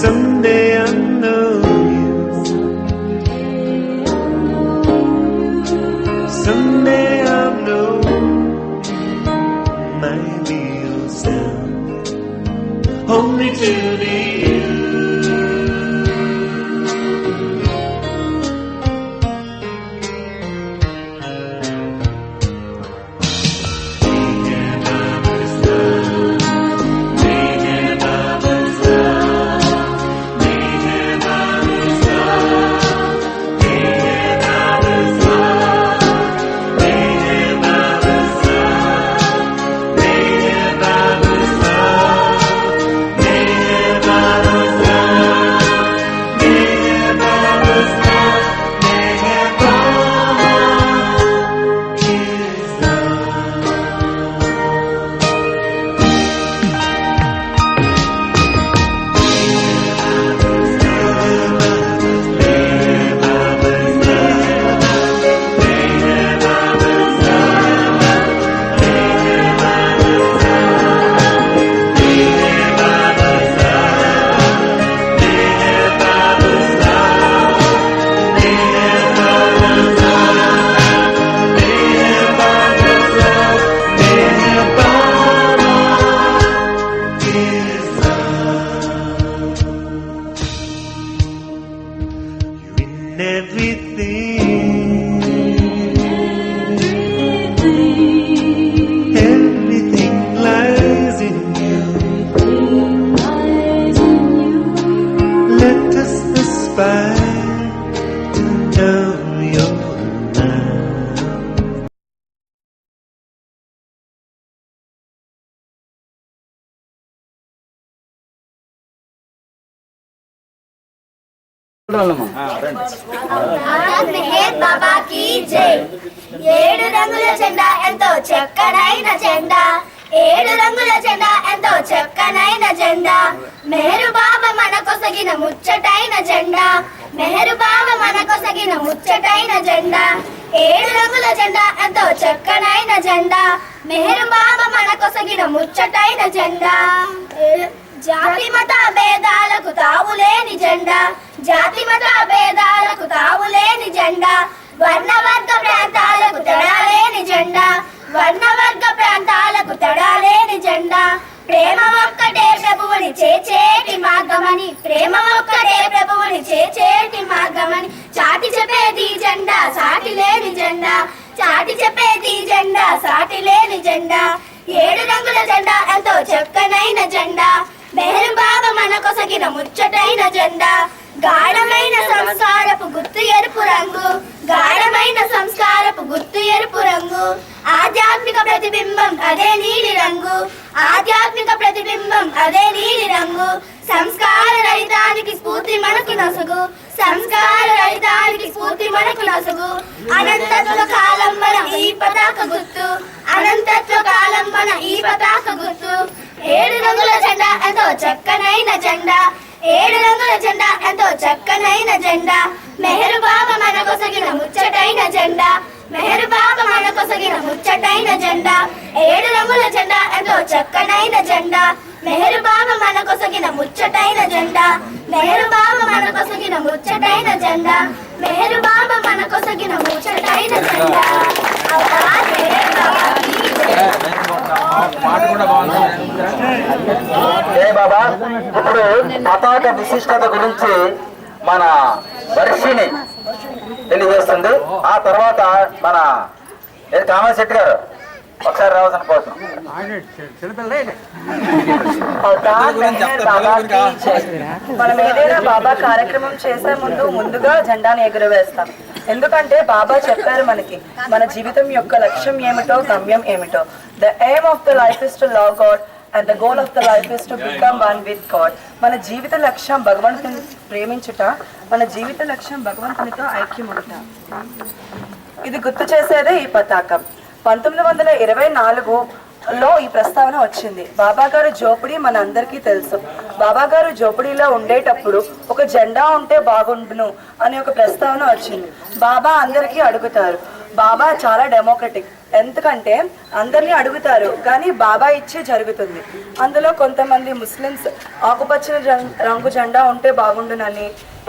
Someday ఏడు రంగుల జెండా ఎంతో చక్కనైన జెండా. ఏడు రంగుల జెండా ఎంతో చక్కనైన జెండా. మెహరు బాబా మన కొసగిన ముచ్చటైన జెండా. మెహరు బాబా మన కొసగిన ముచ్చటైన జెండా. ఏడు రంగుల జెండా ఎంతో చక్కనైన జెండా. మెహరు బాబా మన కొసగిన ముచ్చటైన జెండా. ఏ- జాతి మత భేదాలకు తావులేని జెండా జాతి మత భేదాలకు తావులేని జెండా వర్ణ వర్గ ప్రాంతాలకు తడాలేని జెండా వర్ణ వర్గ ప్రాంతాలకు తడాలేని జెండా. ప్రేమ ఒక్కటే ప్రభువుని చేచేటి మార్గమని ప్రేమ ఒక్కటే ప్రభువుని చేచేటి మార్గమని. చాటి చెప్పేది జెండా సాటి లేని జెండా. చాటి చెప్పేది జెండా సాటి లేని జెండా. ఏడు రంగుల జెండా ఎంతో చక్కనైన జెండా. మెహరు బాబా మన కొసగిన ముచ్చటైన జెండా. గాఢమైన సంస్కారపు గుర్తు ఎరుపు రంగు. గాఢమైన సంస్కారపు గుర్తు ఎరుపు రంగు. ఆధ్యాత్మిక ప్రతిబింబం అదే నీలి రంగు. ఆధ్యాత్మిక ప్రతిబింబం అదే నీలి రంగు. సంస్కార రహితానికి స్ఫూర్తి మనకు నసుగు. సంస్కార రహితానికి స్ఫూర్తి మనకు నసుగు. అనంతత్వ కాలం మన ఈ పతాక గుర్తు. అనంతత్వ కాలం మన ఈ పతాక గుర్తు. ఏడు రంగుల జెండా ఎంతో చక్కనైన జెండా. ఏడు రంగుల జెండా ఎంతో చక్కనైన జెండా. మెహరు బాబా మన కొసగిన ముచ్చటైన జెండా. మెహరు బాబా మన కొసగిన ముచ్చటైన జెండా. ఏడు రంగుల జెండా ఎంతో చక్కనైన జెండా. మెహరు బాబా మన కొసగిన ముచ్చటైన జెండా. మెహరు బాబా మన కొసగిన ముచ్చటైన జెండా. మెహరు బాబా మన కొసగిన ముచ్చటైన జెండా. అవతార్ మెహర్ బాబా బాబా ఇప్పుడు పతాక విశిష్టత గురించి మన వర్షిని తెలియజేస్తుంది. ఆ తర్వాత మన కామశెట్టి గారు? ఒకసారి రావాల్సిన కోసం. మనం ఏదైనా బాబా కార్యక్రమం చేసే ముందు ముందుగా జెండాను ఎగురవేస్తాం. ఎందుకంటే బాబా చెప్పారు మనకి మన జీవితం యొక్క లక్ష్యం ఏమిటో గమ్యం ఏమిటో. The aim of the life is to love God and the goal of the life is to become one with God మన జీవిత లక్ష్యం భగవంతుని ప్రేమించుట మన జీవిత లక్ష్యం భగవంతునితో ఐక్యముడుట ఇది గుర్తు చేసేదే ఈ పతాకం. పంతొమ్మిది వందల ఇరవై నాలుగులో ఈ ప్రస్తావన వచ్చింది. బాబాగారు జోపిడి మన అందరికీ తెలుసు. బాబాగారు జోపిడిలో ఉండేటప్పుడు ఒక జెండా ఉంటే బాగుండును అనే ఒక ప్రస్తావన వచ్చింది. బాబా అందరికీ అడుగుతారు. బాబా చాలా డెమోక్రటిక్. ఎందుకంటే అందరినీ అడుగుతారు కానీ బాబా ఇచ్చే జరుగుతుంది. అందులో కొంతమంది ముస్లిమ్స్ ఆకుపచ్చని రంగు జెండా ఉంటే బాగుండునని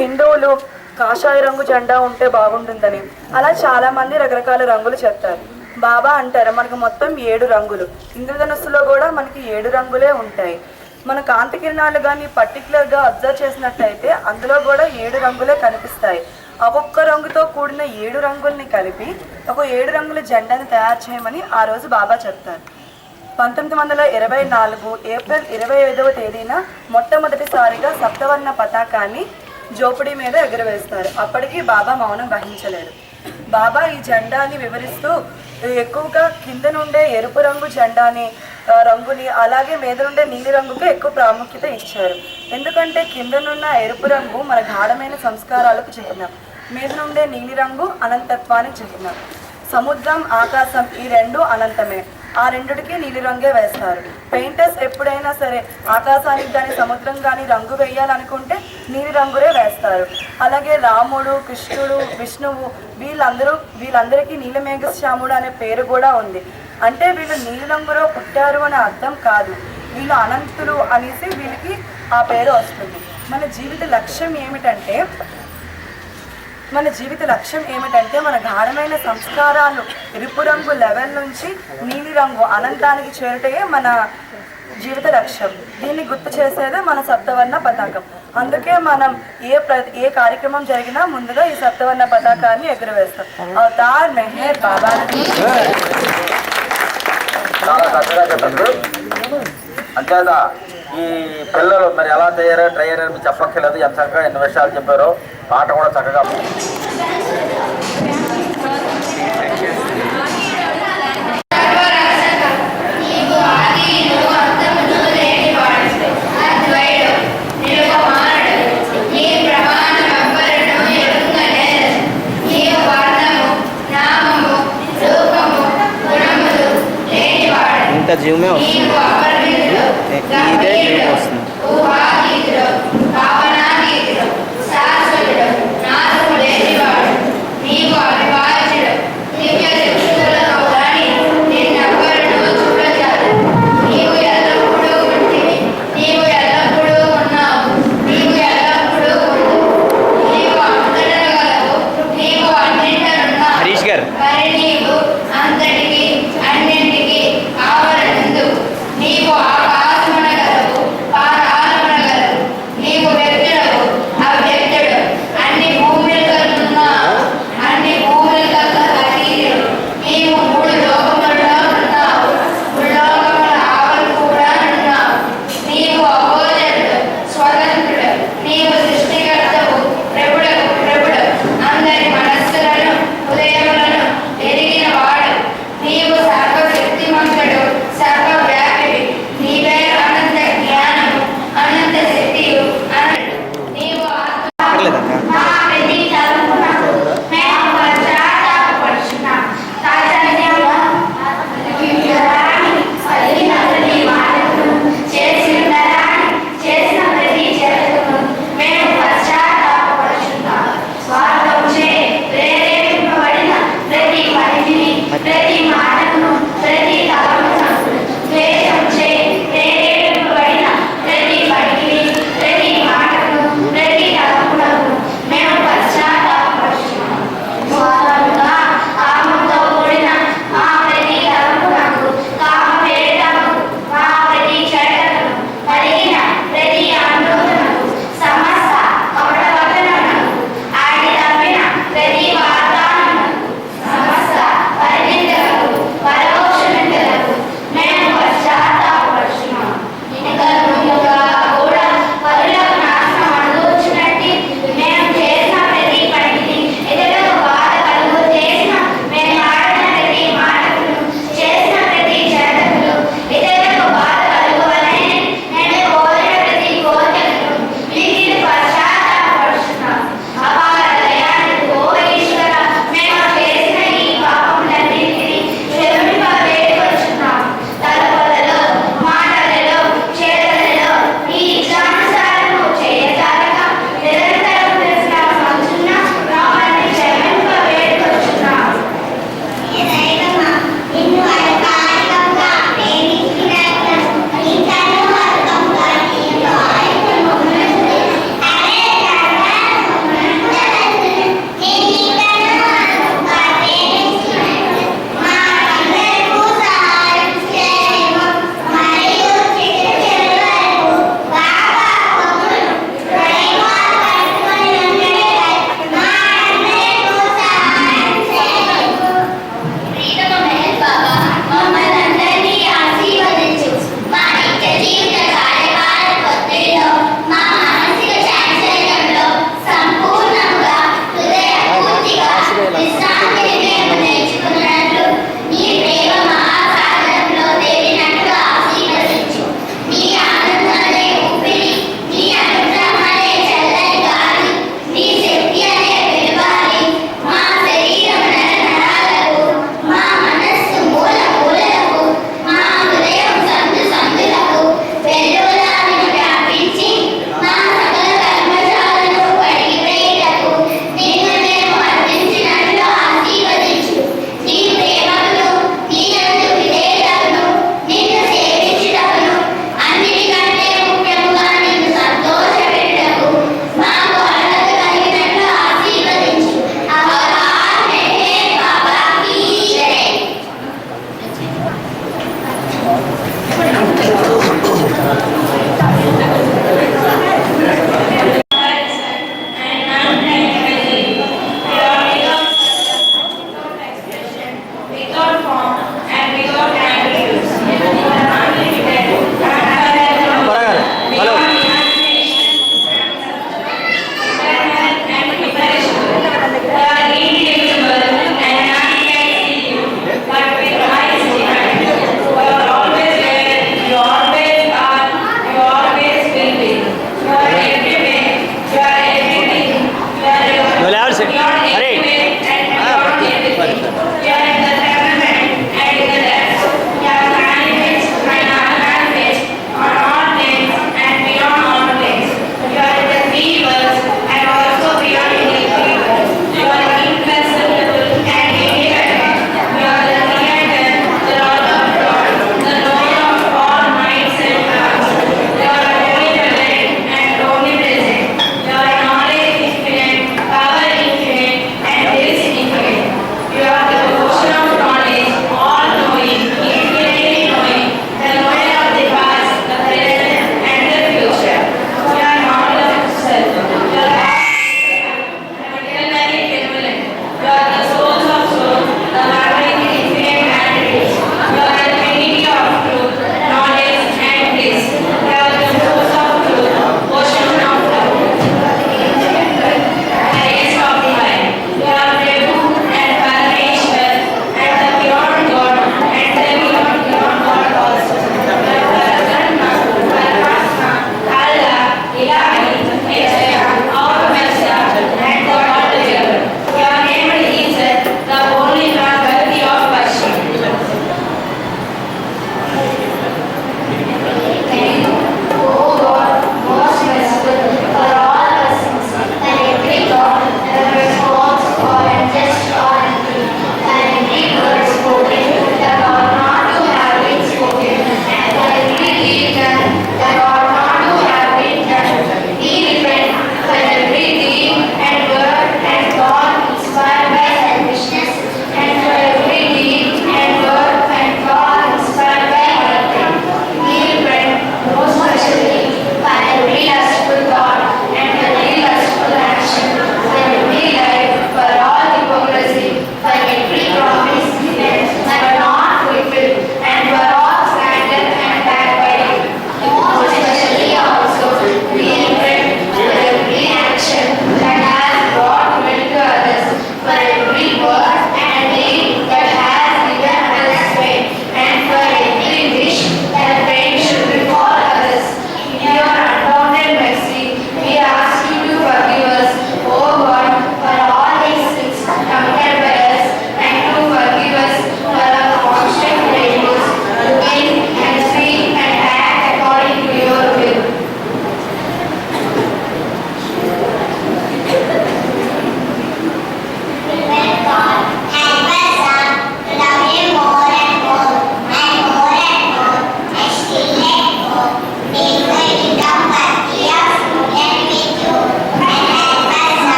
హిందువులు కాషాయ రంగు జెండా ఉంటే బాగుంటుందని అలా చాలామంది రకరకాల రంగులు చెప్తారు. బాబా అంటారు. మనకు మొత్తం ఏడు రంగులు. ఇంద్రధనుస్సులో కూడా మనకి ఏడు రంగులే ఉంటాయి. మన కాంతి కిరణాలు కానీ పర్టికులర్గా అబ్జర్వ్ చేసినట్టయితే అందులో కూడా ఏడు రంగులే కనిపిస్తాయి. ఒక్కొక్క రంగుతో కూడిన ఏడు రంగుల్ని కలిపి ఒక ఏడు రంగుల జెండాని తయారు చేయమని ఆ రోజు బాబా చెప్తారు. పంతొమ్మిది వందల ఇరవై నాలుగు ఏప్రిల్ ఇరవై ఐదవ తేదీన మొట్టమొదటిసారిగా సప్తవర్ణ పతాకాన్ని జోపిడి మీద ఎగురవేస్తారు. అప్పటికి బాబా మౌనం వహించలేదు. బాబా ఈ జెండాని వివరిస్తూ ఎక్కువగా కింద నుండే ఎరుపు రంగు జెండాని రంగుని అలాగే మీద నుండే నీలి రంగుకి ఎక్కువ ప్రాముఖ్యత ఇచ్చారు. ఎందుకంటే కిందనున్న ఎరుపు రంగు మన గాఢమైన సంస్కారాలకు చిహ్నం మీద నుండే నీలి రంగు అనంతత్వానికి చిహ్నం సముద్రం ఆకాశం ఈ రెండు అనంతమే. ఆ రెండుకి నీలిరంగే వేస్తారు. పెయింటర్స్ ఎప్పుడైనా సరే ఆకాశానికి కానీ సముద్రం కానీ రంగు వేయాలనుకుంటే నీలిరంగులే వేస్తారు. అలాగే రాముడు కృష్ణుడు విష్ణువు వీళ్ళందరూ వీళ్ళందరికీ నీలమేఘశ్యాముడు అనే పేరు కూడా ఉంది. అంటే వీళ్ళు నీలి రంగులో పుట్టారు అనే అర్థం కాదు. వీళ్ళు అనంతులు అనేసి వీళ్ళకి ఆ పేరు వస్తుంది. మన జీవిత లక్ష్యం ఏమిటంటే మన జీవిత లక్ష్యం ఏమిటంటే మన గాఢమైన సంస్కారాలు ఎరుపు రంగు లెవెల్ నుంచి నీలిరంగు అనంతానికి చేరుటే మన జీవిత లక్ష్యం. దీన్ని గుర్తు చేసేదే మన సప్తవర్ణ పతాకం. అందుకే మనం ఏ ప్ర ఏ కార్యక్రమం జరిగినా ముందుగా ఈ సప్తవర్ణ పతాకాన్ని ఎగురవేస్తాం. అవతార్ మెహర్ బాబా. చాలా చక్కగా చెప్పండి ఈ పిల్లలు మరి ఎలా తయారో ట్రయ్యారని మీరు చెప్పక్కర్లేదు. ఎంత చక్కగా ఎన్ని విషయాలు చెప్పారో పాట కూడా చక్కగా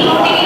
ನೋಡಿ